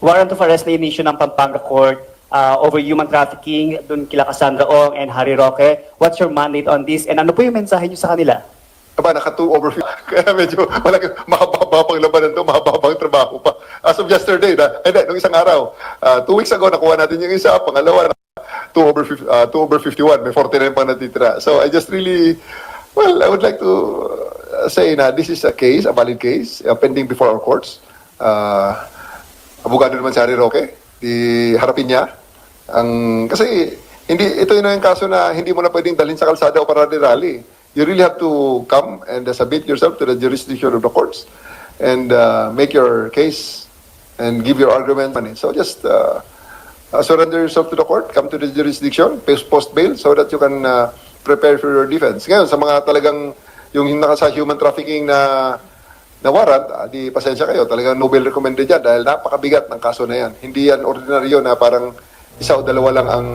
warrant of arrest na in-issue ng Pampanga Court uh, over human trafficking dun kila Cassandra Ong and Harry Roque. What's your mandate on this? And ano po yung mensahe niyo sa kanila? Aba, naka 2 over 50. Kaya medyo malaki, mahaba pang labanan to, mahaba trabaho pa. As of yesterday, na, hindi, nung isang araw, uh, two weeks ago, nakuha natin yung isa, pangalawa, 2 over, fif- uh, 2 over 51, may 49 pang natitira. So I just really, well, I would like to uh, say na this is a case, a valid case, uh, pending before our courts. Uh, abogado naman si Harry Roque, di harapin niya. Ang, kasi hindi ito yun yung kaso na hindi mo na pwedeng dalhin sa kalsada o para rally. You really have to come and uh, submit yourself to the jurisdiction of the courts and uh, make your case and give your argument. So just uh, uh, surrender yourself to the court, come to the jurisdiction, post, bail so that you can uh, prepare for your defense. Ngayon, sa mga talagang yung naka sa human trafficking na na warrant, ah, di pasensya kayo, talagang Nobel recommended yan dahil napakabigat ng kaso na yan. Hindi yan ordinaryo na parang isa o dalawa lang ang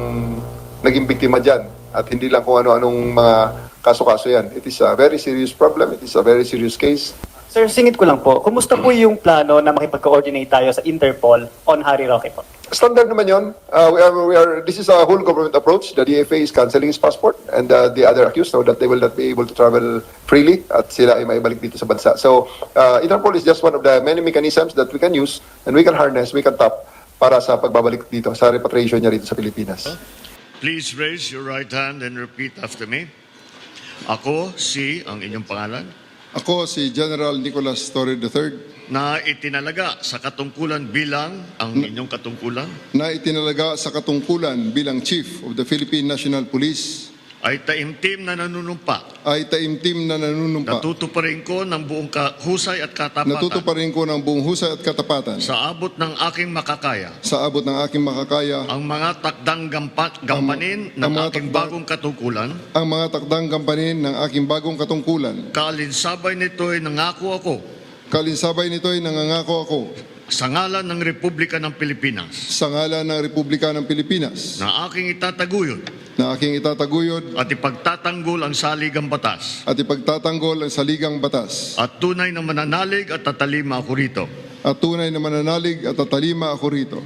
naging biktima dyan at hindi lang kung ano-anong mga kaso-kaso yan. It is a very serious problem. It is a very serious case. Sir, singit ko lang po. Kumusta po yung plano na makipag-coordinate tayo sa Interpol on Harry Roque po? Standard naman yun. Uh, we are, we are, this is a whole government approach. The DFA is cancelling his passport and uh, the other accused know that they will not be able to travel freely at sila ay maibalik dito sa bansa. So, uh, Interpol is just one of the many mechanisms that we can use and we can harness, we can tap para sa pagbabalik dito, sa repatriation niya rito sa Pilipinas. Please raise your right hand and repeat after me. Ako, si, ang inyong pangalan, Ako si General Nicolas Torre III na itinalaga sa katungkulan bilang ang inyong katungkulan na itinalaga sa katungkulan bilang Chief of the Philippine National Police ay taimtim na nanunumpa. ay taimtim na nanunumpa. Natutuparin ko ng buong ka- husay at katapatan Natutuparin ko ng buong husay at katapatan sa abot ng aking makakaya sa abot ng aking makakaya ang mga takdang gampa- gampanin ng ang mga aking takdang- bagong katungkulan. ang mga takdang kampanin ng aking bagong katungkulan. Kaalinsabay nito ay nangako ako Kalinsabay nito ay nangangako ako. Sa ngalan ng Republika ng Pilipinas. Sa ngalan ng Republika ng Pilipinas. Na aking itataguyod. Na aking itataguyod. At ipagtatanggol ang saligang batas. At ipagtatanggol ang saligang batas. At tunay na mananalig at tatalima ako rito. at tunay na mananalig at tatalima ako rito.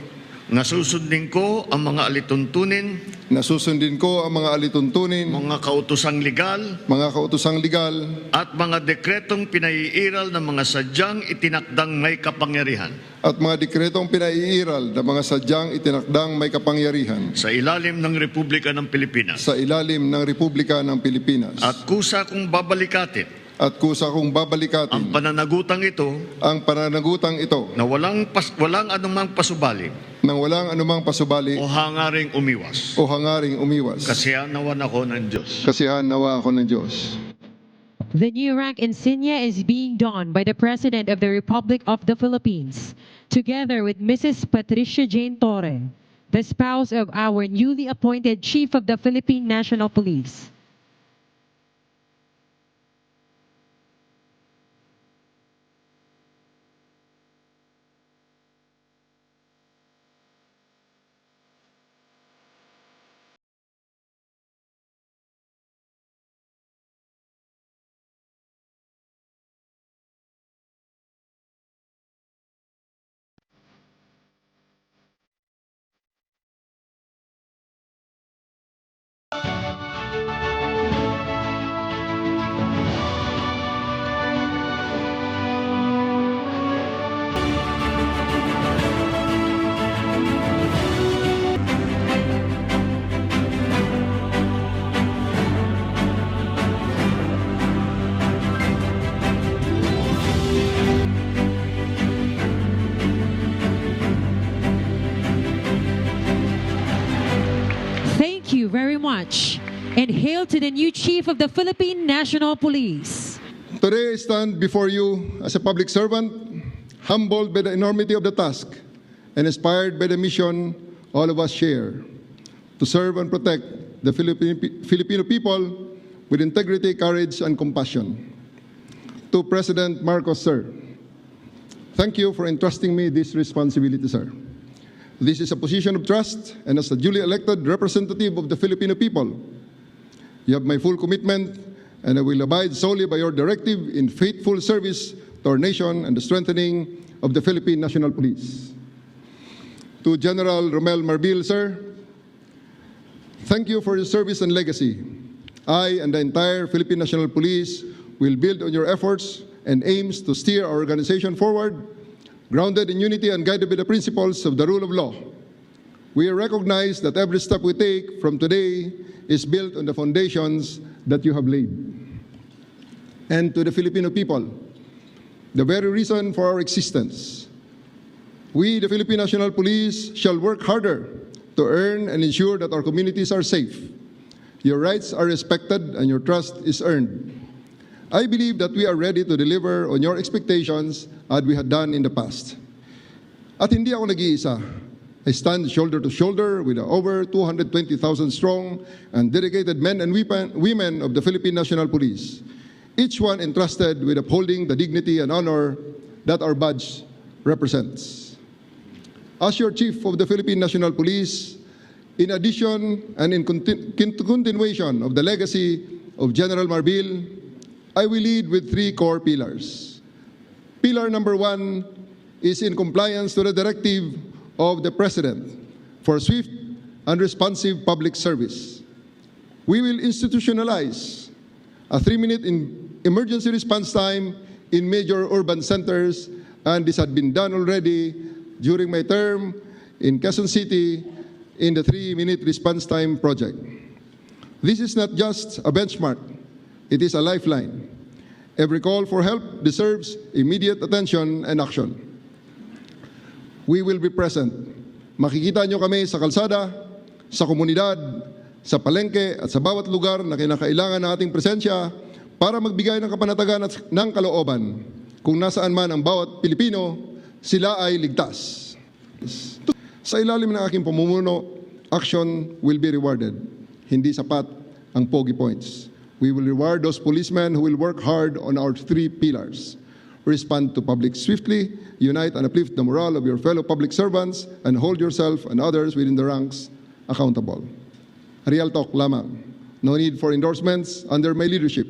Nasusundin ko ang mga alituntunin, Nasusundin ko ang mga alituntunin, mga kautosang legal mga kautosang legal at mga dekretong pinaiiral ng mga sadyang itinakdang may kapangyarihan at mga dekretong pinaiiral na mga sadyang itinakdang may kapangyarihan sa ilalim ng Republika ng Pilipinas. sa ilalim ng Republika ng Pilipinas. At kusa kong babalikatin At kusa kong ang babalikatin pananagutang ito ang pananagutang ito na walang, pas, walang anumang pasubali nang walang anumang pasubali o hangaring umiwas. o hangaring umiwas. Kasi nawan ako ng Diyos. Kasihan nawa ako ng Diyos. The new rank insignia is being donned by the President of the Republic of the Philippines, together with Mrs. Patricia Jane Torre, the spouse of our newly appointed Chief of the Philippine National Police. Very much. And hail to the new Chief of the Philippine National Police. Today I stand before you as a public servant, humbled by the enormity of the task and inspired by the mission all of us share to serve and protect the Filipino people with integrity, courage, and compassion. To President Marcos, sir, thank you for entrusting me this responsibility, sir. This is a position of trust, and as a duly elected representative of the Filipino people, you have my full commitment, and I will abide solely by your directive in faithful service to our nation and the strengthening of the Philippine National Police. to General Romel Marbil, sir. Thank you for your service and legacy. I and the entire Philippine National Police will build on your efforts and aims to steer our organization forward, grounded in unity and guided by the principles of the rule of law. We recognize that every step we take from today is built on the foundations that you have laid. And to the Filipino people, the very reason for our existence, we, the Philippine National Police, shall work harder to earn and ensure that our communities are safe. Your rights are respected and your trust is earned. I believe that we are ready to deliver on your expectations as we had done in the past. At hindi ako nag-iisa. I stand shoulder to shoulder with over 220,000 strong and dedicated men and women of the Philippine National Police, each one entrusted with upholding the dignity and honor that our badge represents. As your Chief of the Philippine National Police, in addition and in contin- kin- continuation of the legacy of General Marbil, I will lead with three core pillars. Pillar number one is in compliance to the directive of the President for swift and responsive public service. We will institutionalize a three-minute emergency response time in major urban centers, and this had been done already during my term in Quezon City in the three-minute response time project. This is not just a benchmark, it is a lifeline. Every call for help deserves immediate attention and action. We will be present. Makikita nyo kami sa kalsada, sa komunidad, sa palengke at sa bawat lugar na kinakailangan ng ating presensya para magbigay ng kapanatagan at ng kalooban. Kung nasaan man ang bawat Pilipino, sila ay ligtas. Sa ilalim ng aking pamumuno, action will be rewarded. Hindi sapat ang pogi points. We will reward those policemen who will work hard on our three pillars. Respond to public swiftly, unite and uplift the morale of your fellow public servants, and hold yourself and others within the ranks accountable. Real talk lamang. No need for endorsements under my leadership.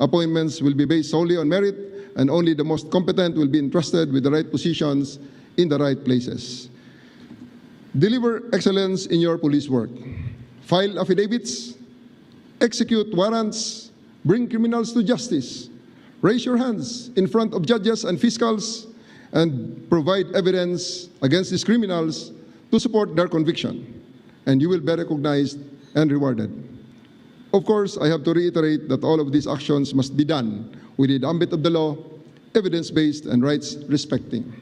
Appointments will be based solely on merit, and only the most competent will be entrusted with the right positions in the right places. Deliver excellence in your police work. File affidavits, execute warrants, bring criminals to justice, raise your hands in front of judges and fiscals, and provide evidence against these criminals to support their conviction. And you will be recognized and rewarded. Of course, I have to reiterate that all of these actions must be done within the ambit of the law, evidence based, and rights respecting.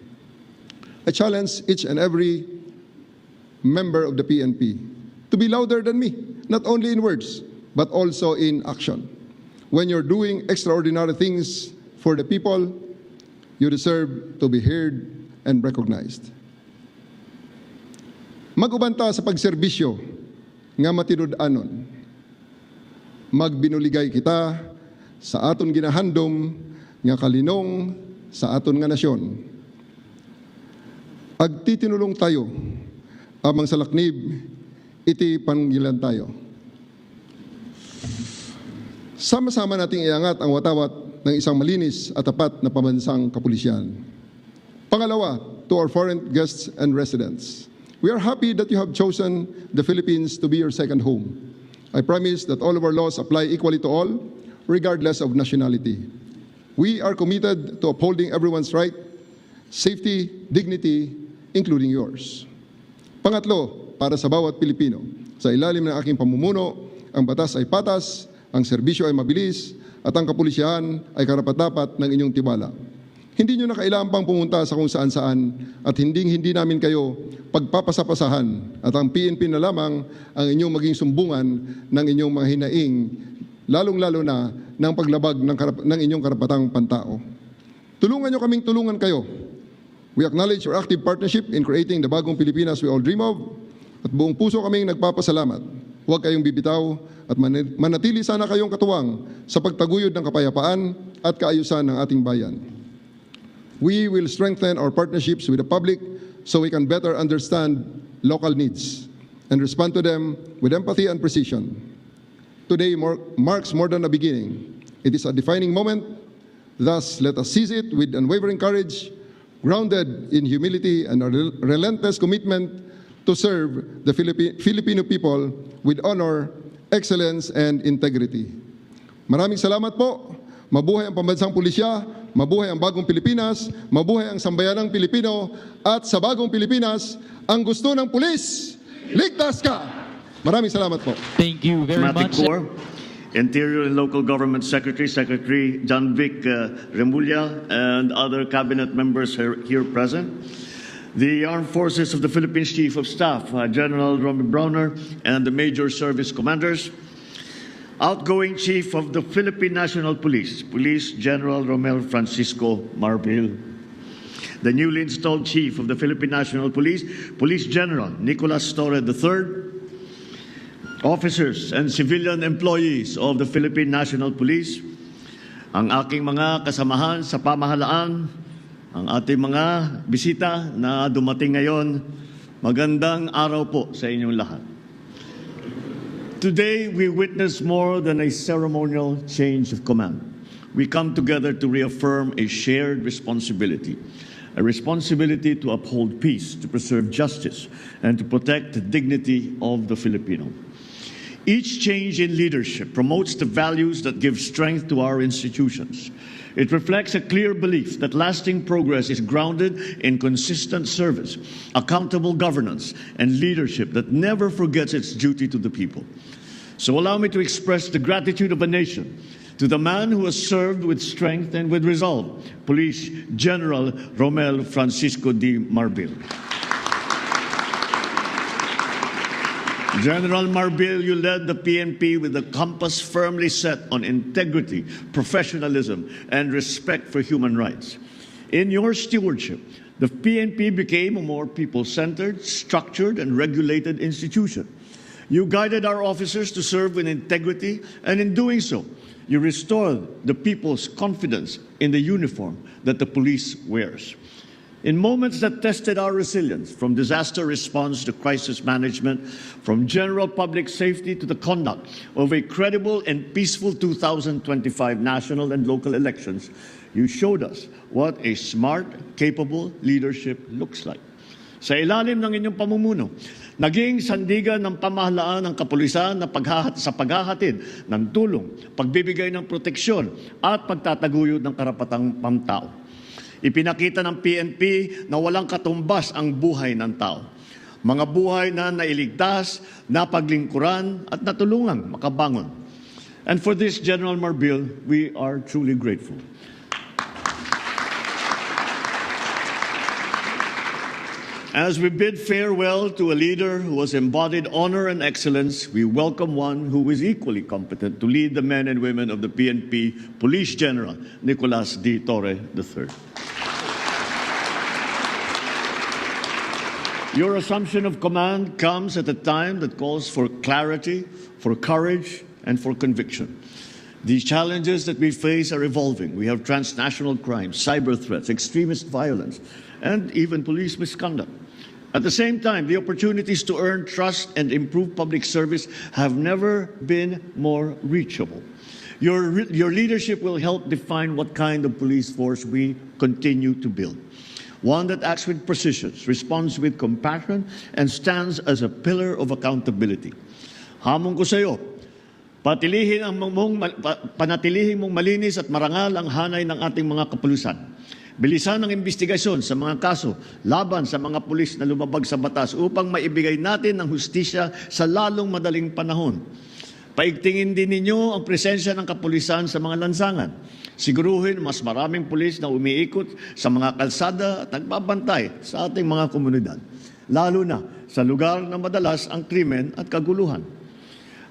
I challenge each and every member of the PNP to be louder than me, not only in words, but also in action. When you're doing extraordinary things for the people, you deserve to be heard and recognized. Magubanta sa pagserbisyo nga matinud-anon. Magbinuligay kita sa aton ginahandom nga kalinong sa aton nga nasyon. Agtitinulong tayo amang sa laknib, iti panggilan tayo. Sama-sama nating iangat ang watawat ng isang malinis at tapat na pambansang kapulisyan. Pangalawa, to our foreign guests and residents, we are happy that you have chosen the Philippines to be your second home. I promise that all of our laws apply equally to all, regardless of nationality. We are committed to upholding everyone's right, safety, dignity, including yours. Pangatlo, para sa bawat Pilipino, sa ilalim ng aking pamumuno, ang batas ay patas, ang serbisyo ay mabilis, at ang kapulisyahan ay karapat-dapat ng inyong tiwala. Hindi nyo na kailangan pang pumunta sa kung saan-saan at hindi hindi namin kayo pagpapasapasahan at ang PNP na lamang ang inyong maging sumbungan ng inyong mga hinaing, lalong-lalo na ng paglabag ng, karap- ng inyong karapatang pantao. Tulungan nyo kaming tulungan kayo We acknowledge your active partnership in creating the bagong Pilipinas we all dream of at buong puso kaming nagpapasalamat. Huwag kayong bibitaw at manatili sana kayong katuwang sa pagtaguyod ng kapayapaan at kaayusan ng ating bayan. We will strengthen our partnerships with the public so we can better understand local needs and respond to them with empathy and precision. Today mar- marks more than a beginning. It is a defining moment. Thus, let us seize it with unwavering courage, grounded in humility and a rel- relentless commitment to serve the Filipino people with honor, excellence, and integrity. Maraming salamat po. Mabuhay ang pambansang pulisya, mabuhay ang bagong Pilipinas, mabuhay ang sambayanang Pilipino, at sa bagong Pilipinas, ang gusto ng pulis, ligtas ka! Maraming salamat po. Thank you very Diplomatic much. Corps, Interior and Local Government Secretary, Secretary John Vic uh, Remulla, and other cabinet members here, here present. The Armed Forces of the Philippines Chief of Staff, uh, General Romy Browner, and the Major Service Commanders. Outgoing Chief of the Philippine National Police, Police General Romel Francisco Marbil. The newly installed Chief of the Philippine National Police, Police General Nicolas Torre III. Officers and civilian employees of the Philippine National Police, ang aking mga kasamahan sa pamahalaan, ang ating mga bisita na dumating ngayon, magandang araw po sa inyong lahat. Today, we witness more than a ceremonial change of command. We come together to reaffirm a shared responsibility, a responsibility to uphold peace, to preserve justice, and to protect the dignity of the Filipino. Each change in leadership promotes the values that give strength to our institutions. It reflects a clear belief that lasting progress is grounded in consistent service, accountable governance, and leadership that never forgets its duty to the people. So allow me to express the gratitude of a nation to the man who has served with strength and with resolve, Police General Romel Francisco D. Marbil. General Marbil, you led the PNP with a compass firmly set on integrity, professionalism, and respect for human rights. In your stewardship, the PNP became a more people centered, structured, and regulated institution. You guided our officers to serve with integrity, and in doing so, you restored the people's confidence in the uniform that the police wears. In moments that tested our resilience, from disaster response to crisis management, from general public safety to the conduct of a credible and peaceful 2025 national and local elections, you showed us what a smart, capable leadership looks like. Sa ilalim ng inyong pamumuno, naging sandigan ng pamahalaan ng kapulisan na paghahat sa paghahatid ng tulong, pagbibigay ng proteksyon at pagtataguyod ng karapatang pamtao. Ipinakita ng PNP na walang katumbas ang buhay ng tao. Mga buhay na nailigtas, napaglingkuran at natulungang makabangon. And for this, General Marbil, we are truly grateful. As we bid farewell to a leader who has embodied honor and excellence, we welcome one who is equally competent to lead the men and women of the PNP Police General, Nicolas D. Torre III. Your assumption of command comes at a time that calls for clarity, for courage, and for conviction. These challenges that we face are evolving. We have transnational crime, cyber threats, extremist violence, and even police misconduct. At the same time, the opportunities to earn trust and improve public service have never been more reachable. Your, your leadership will help define what kind of police force we continue to build. One that acts with precision, responds with compassion, and stands as a pillar of accountability. Hamon ko sa iyo, patilihin ang mong, pa- panatilihin mong malinis at marangal ang hanay ng ating mga kapulisan. Bilisan ang investigasyon sa mga kaso laban sa mga pulis na lumabag sa batas upang maibigay natin ang hustisya sa lalong madaling panahon. Paigtingin din ninyo ang presensya ng kapulisan sa mga lansangan. Siguruhin mas maraming pulis na umiikot sa mga kalsada at nagbabantay sa ating mga komunidad. Lalo na sa lugar na madalas ang krimen at kaguluhan.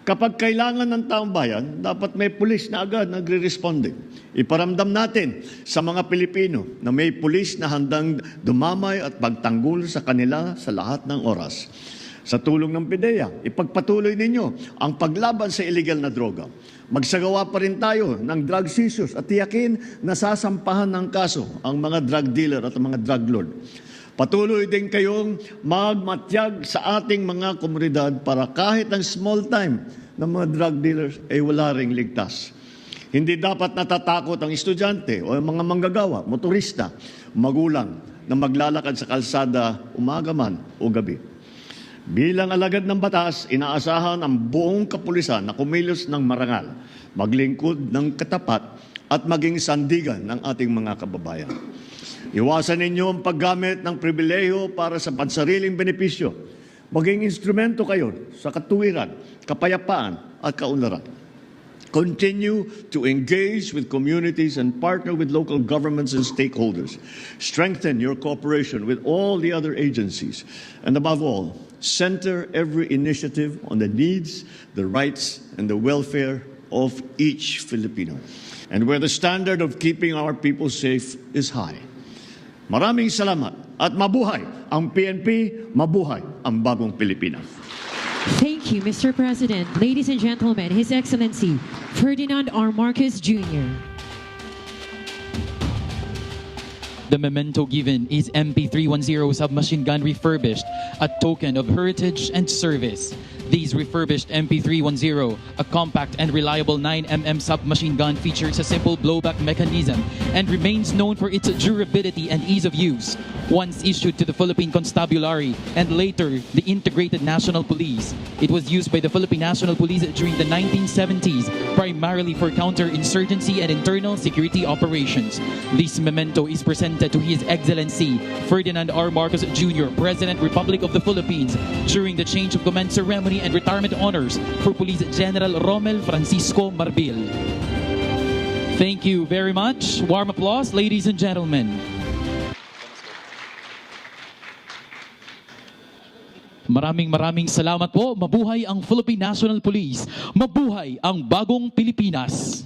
Kapag kailangan ng taong bayan, dapat may pulis na agad nagre-responde. Iparamdam natin sa mga Pilipino na may pulis na handang dumamay at pagtanggol sa kanila sa lahat ng oras. Sa tulong ng PIDEA, ipagpatuloy ninyo ang paglaban sa illegal na droga. Magsagawa pa rin tayo ng drug seizures at tiyakin na sasampahan ng kaso ang mga drug dealer at mga drug lord. Patuloy din kayong magmatyag sa ating mga komunidad para kahit ang small time ng mga drug dealers ay wala ring ligtas. Hindi dapat natatakot ang estudyante o ang mga manggagawa, motorista, magulang na maglalakad sa kalsada umaga man o gabi. Bilang alagad ng batas, inaasahan ang buong kapulisan na kumilos ng marangal, maglingkod ng katapat at maging sandigan ng ating mga kababayan. Iwasan ninyo ang paggamit ng pribileyo para sa pansariling benepisyo. Maging instrumento kayo sa katuwiran, kapayapaan at kaunlaran. Continue to engage with communities and partner with local governments and stakeholders. Strengthen your cooperation with all the other agencies. And above all, center every initiative on the needs, the rights, and the welfare of each Filipino. And where the standard of keeping our people safe is high. Maraming salamat at mabuhay ang PNP, mabuhay ang bagong Pilipinas. Thank you, Mr. President. Ladies and gentlemen, His Excellency Ferdinand R. Marcos Jr. The memento given is MP310 submachine gun refurbished, a token of heritage and service. These refurbished MP310, a compact and reliable 9mm submachine gun, features a simple blowback mechanism and remains known for its durability and ease of use. Once issued to the Philippine Constabulary and later the Integrated National Police, it was used by the Philippine National Police during the 1970s, primarily for counterinsurgency and internal security operations. This memento is presented to His Excellency Ferdinand R. Marcos Jr., President Republic of the Philippines, during the change of command ceremony and retirement honors for Police General Romel Francisco Marbil. Thank you very much. Warm applause, ladies and gentlemen. Maraming maraming salamat po. Mabuhay ang Philippine National Police. Mabuhay ang bagong Pilipinas.